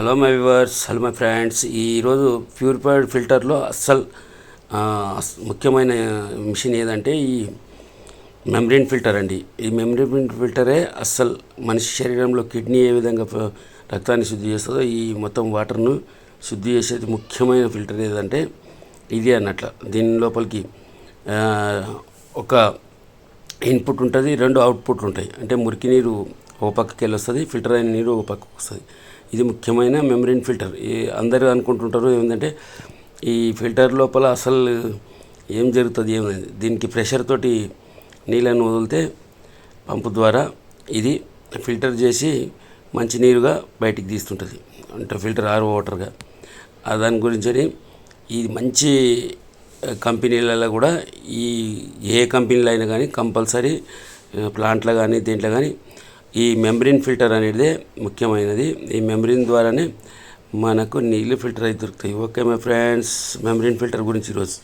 Hello my viewers hello my friends ఈరోజు purified ఫిల్టర్లో అస్సలు ముఖ్యమైన మిషన్ ఏదంటే ఈ మెమ్రీన్ ఫిల్టర్ అండి. ఈ మెమ్రీన్ ఫిల్టరే అస్సలు మనిషి శరీరంలో కిడ్నీ ఏ విధంగా రక్తాన్ని శుద్ధి చేస్తుందో ఈ మొత్తం వాటర్ను శుద్ధి చేసేది ముఖ్యమైన ఫిల్టర్ ఏదంటే ఇది అన్నట్ల. దీని లోపలికి ఒక ఇన్పుట్ ఉంటుంది రెండు అవుట్పుట్ ఉంటాయి. అంటే మురికి నీరు ఓ పక్కకి వెళ్ళి వస్తుంది ఫిల్టర్ అయిన నీరు ఓ పక్కకు వస్తుంది. ఇది ముఖ్యమైన మెమరీన్ ఫిల్టర్. ఈ అందరూ అనుకుంటుంటారు ఏంటంటే ఈ ఫిల్టర్ లోపల అసలు ఏం జరుగుతుంది ఏమైంది? దీనికి ప్రెషర్ తోటి నీళ్ళను వదిలితే పంపు ద్వారా ఇది ఫిల్టర్ చేసి మంచి నీరుగా బయటికి తీస్తుంటుంది. అంటే ఫిల్టర్ ఆర్ వాటర్గా. దాని గురించి ఇది మంచి కంపెనీలలో కూడా ఈ ఏ కంపెనీలో అయినా కానీ కంపల్సరీ ప్లాంట్లో కానీ దీంట్లో కానీ ఈ మెంబ్రిన్ ఫిల్టర్ అనేది ముఖ్యమైనది. ఈ మెంబ్రిన్ ద్వారానే మనకు నీళ్ళు ఫిల్టర్ అయి దొరుకుతాయి. Okay my friends. Membrane filter గురించి ఈరోజు